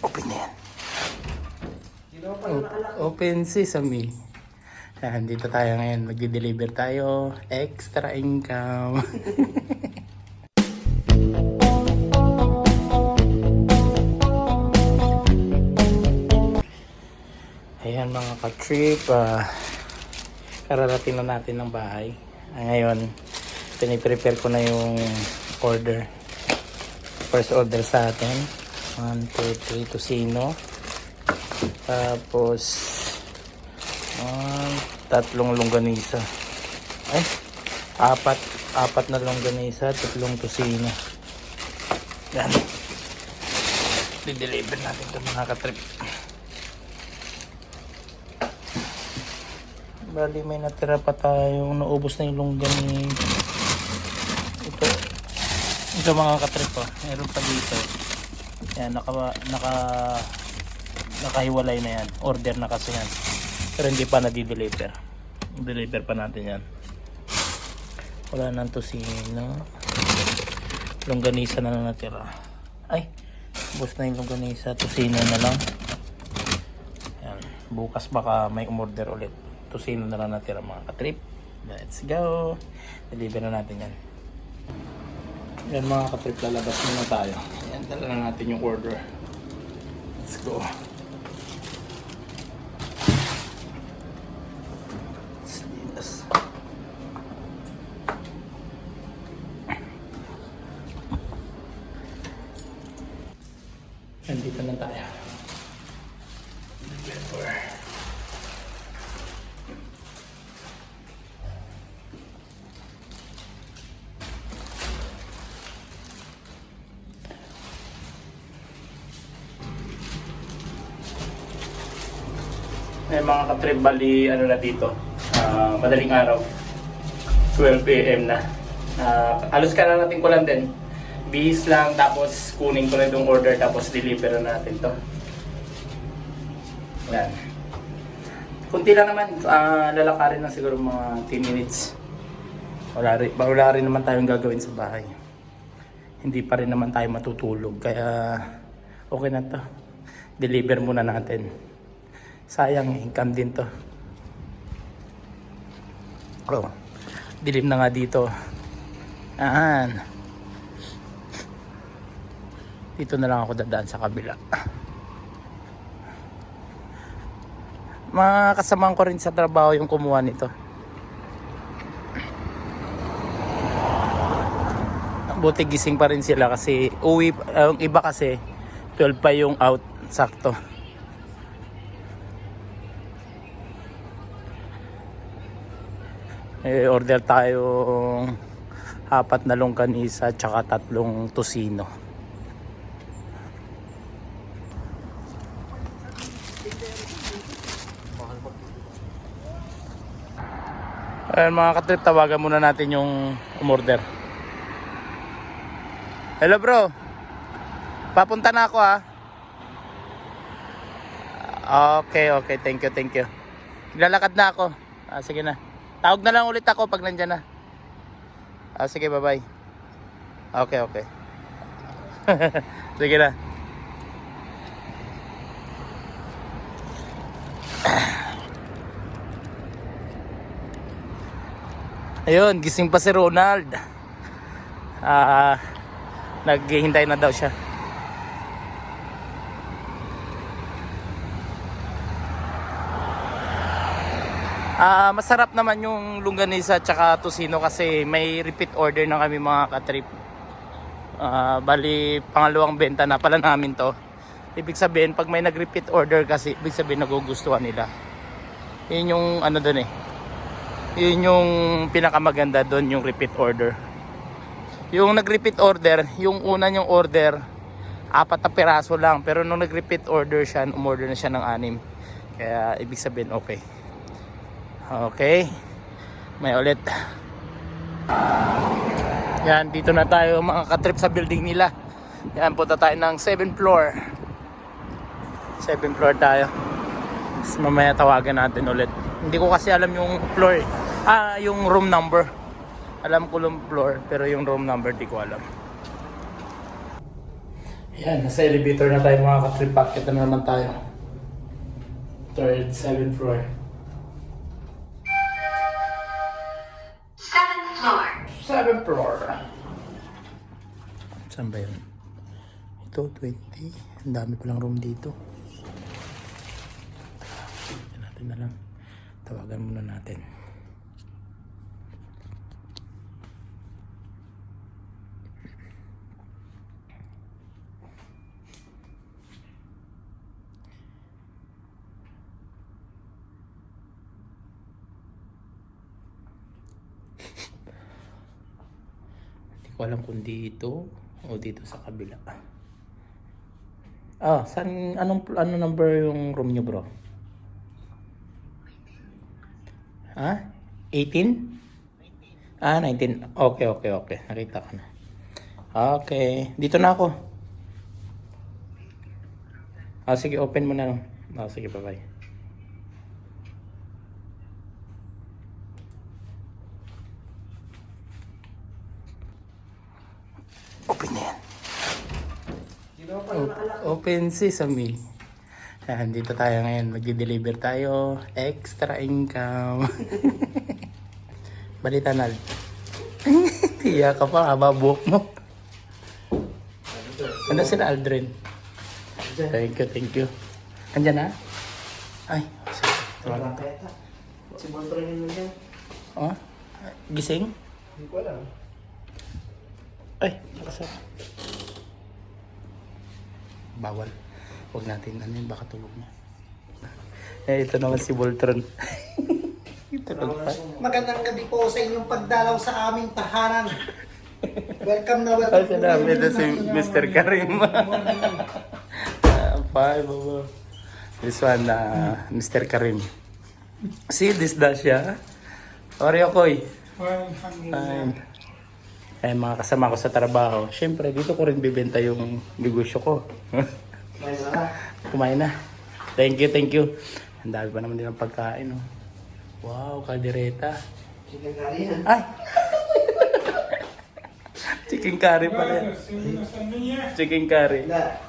Open na yan. O- Open sesame. Yan, dito tayo ngayon. Magde-deliver tayo. Extra income. Ayan mga ka-trip. ah, kararating na natin ng bahay. Ah, ngayon, piniprepare ko na yung order. First order sa atin. 1, 2, 3 tosino. Tapos, ah, tatlong longganisa. Ay, apat. Apat na longganisa, tatlong tosino. Yan. Di-deliver natin ito mga katrip. Bali may natira pa tayo. Naubos na yung longganisa. Ito. Ito mga katrip pa. Meron pa dito. Yan, naka, naka, nakahiwalay na yan. Order na kasi yan. Pero hindi pa na-deliver. Deliver pa natin yan. Wala nang tosino. Longganisa na lang natira. Ay, bus na yung longganisa. Tosino na lang. Yan. Bukas baka may umorder ulit. Tosino na lang natira mga katrip. Let's go. Deliver na natin yan. Yan mga katrip, lalabas muna tayo. Yan, dala na natin yung order. Let's go. May mga katrip bali ano na dito. ah, madaling araw. 12 a.m. na. Uh, halos ka na natin ko lang din. Bihis lang tapos kunin ko na itong order tapos deliver na natin to. Yan. Kunti lang naman. ah, lalakarin lang siguro mga 10 minutes. Wala rin, wala rin naman tayong gagawin sa bahay. Hindi pa rin naman tayo matutulog. Kaya okay na to. Deliver muna natin. Sayang, income din to. Oh, dilim na nga dito. Ahan. Dito na lang ako dadaan sa kabila. Mga kasamahan ko rin sa trabaho yung kumuha nito. Buti gising pa rin sila kasi uwi, ang iba kasi 12 pa yung out sakto. Eh, order tayo apat na longganisa tsaka tatlong tosino. Ayan mga katrip, tawagan muna natin yung umorder. Hello bro. Papunta na ako ha. Okay, okay. Thank you, thank you. Lalakad na ako. Ah, sige na. Tawag na lang ulit ako pag nandyan na. Ah, sige, bye-bye. Okay, okay. sige na. Ayun, gising pa si Ronald. Ah, naghihintay na daw siya. Ah, masarap naman yung longganisa tsaka tosino kasi may repeat order na kami mga katrip. Ah, bali pangalawang benta na pala namin to. Ibig sabihin pag may nag-repeat order kasi ibig sabihin nagugustuhan nila. Yun yung ano doon eh. Yun yung pinakamaganda doon yung repeat order. Yung nag-repeat order, yung una niyong order, apat na piraso lang. Pero nung nag-repeat order siya, umorder na siya ng anim. Kaya ibig sabihin okay. Okay. May ulit. Yan, dito na tayo mga katrip sa building nila. Yan, punta tayo ng 7th floor. 7th floor tayo. Tapos mamaya tawagan natin ulit. Hindi ko kasi alam yung floor. eh. Ah, yung room number. Alam ko yung floor, pero yung room number di ko alam. Yan, nasa elevator na tayo mga ka-trip packet na naman tayo. Third, seventh floor. 11th floor. Saan ba yun? Ito, 20. Ang dami palang room dito. Tignan natin na lang. Tawagan muna natin. Alam kung dito o dito sa kabila. Ah, saan, anong, ano number yung room nyo bro? Ha? 18? Ah, 19. Okay, okay, okay. Nakita ko na. Okay. Dito na ako. Ah, sige, open mo na. Ah, sige, bye-bye. Open na yan. Open sesame. Yan, dito tayo ngayon. Magdi-deliver tayo. Extra income. Balita na. Tiya ka pa, haba buhok mo. Ano sila Aldrin? Thank you, thank you. Andyan na? Ay. Tawagan ko. Si Bontron yun mo dyan. Oh, gising? Hindi ko alam. Ay, nakasara. Bawal. Huwag natin ano yun, baka tulog niya. Eh, ito naman si Voltron. Tulog pa. Magandang gabi po sa inyong pagdalaw sa aming tahanan. Welcome na welcome. Ay, sinabi na si Mr. Karim. Ah, Bye, baba. This one, uh, Mr. Karim. See, this Dasha. Oreo Koy. Fine. Eh, mga kasama ko sa trabaho. Siyempre, dito ko rin bibenta yung negosyo ko. May mga. Kumain na. Thank you, thank you. Ang dami pa naman din ng pagkain, oh. Wow, kaldereta. Chicken curry yan. Ay! Chicken curry pala yan. Chicken curry. La.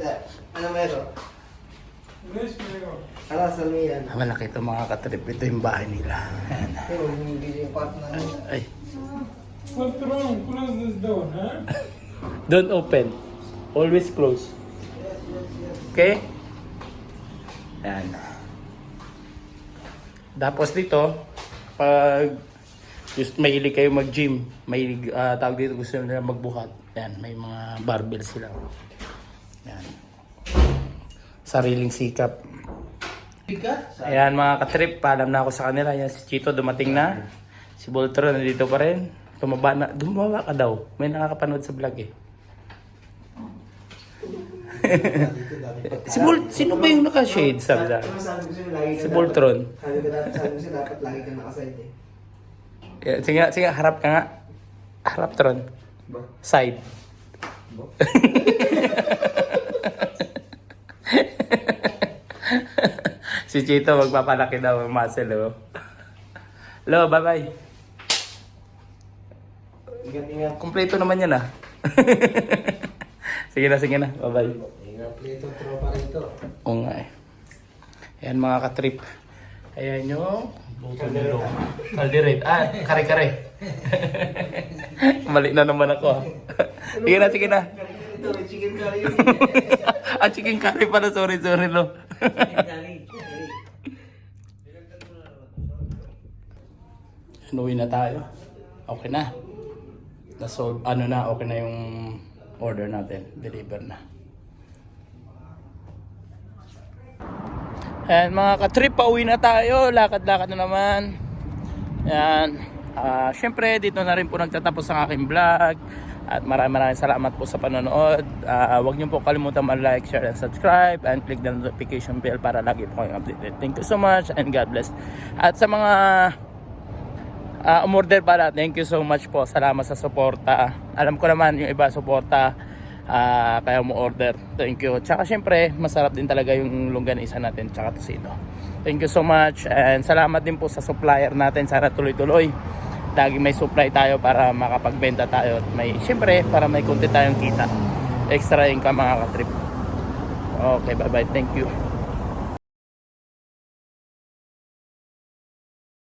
La. Ano meron? Ala, salmi yan. Ah, malaki ito mga katrip. Ito yung bahay nila. Ayan. Pero hindi yung part na. Ay, What's wrong? Close this door, huh? don't open. Always close. Okay? Ayan. Tapos dito, pag just mahilig kayo mag-gym, mahilig, ah, tawag dito gusto nila magbuhat. Ayan, may mga barbell sila. Ayan. Sariling sikap. Ayan mga katrip, paalam na ako sa kanila. Yan si Chito dumating na. Si Voltron nandito pa rin. Tumaba na. Dumaba ka daw. May nakakapanood sa vlog eh. Si Vol sino ba yung naka-shade sa ka Si Voltron. Sabi ko dapat, sabi ko dapat lagi ka nakaside eh. Yeah, sige, nga, sige, harap ka nga. Harap Tron. Side. Si Chito magpapalaki daw ng muscle oh. Hello, bye-bye. Ingat-ingat. Kompleto naman yan ah. sige na, sige na. Bye-bye. Ingat plito, tropa rito. Oo nga eh. Ayan mga katrip. Ayan yung luto nilo. Calderate. Ah, kare-kare. Mali na naman ako ah. sige na, sige na. Ito, chicken curry ah, chicken curry pala. Sorry, sorry lo. Inuwi na tayo. Okay na. Na-solve, ano na, okay na yung order natin. Deliver na. Ayan mga katrip, pauwi na tayo. Lakad-lakad na naman. Ayan. Ah, Siyempre, dito na rin po nagtatapos ang aking vlog. At maraming maraming salamat po sa panonood. Ah, huwag niyo po kalimutan mag-like, share, and subscribe. And click the notification bell para lagi po kayong updated. Thank you so much and God bless. At sa mga Ah, umorder pala. Thank you so much po. Salamat sa suporta. Alam ko naman yung iba suporta ah kaya mo order. Thank you. Tsaka syempre, masarap din talaga yung longganisa natin tsaka tosino. Thank you so much and salamat din po sa supplier natin. Sana tuloy-tuloy. Lagi may supply tayo para makapagbenta tayo at may syempre para may konti tayong kita. extra income mga ka-trip. Okay, bye-bye. Thank you.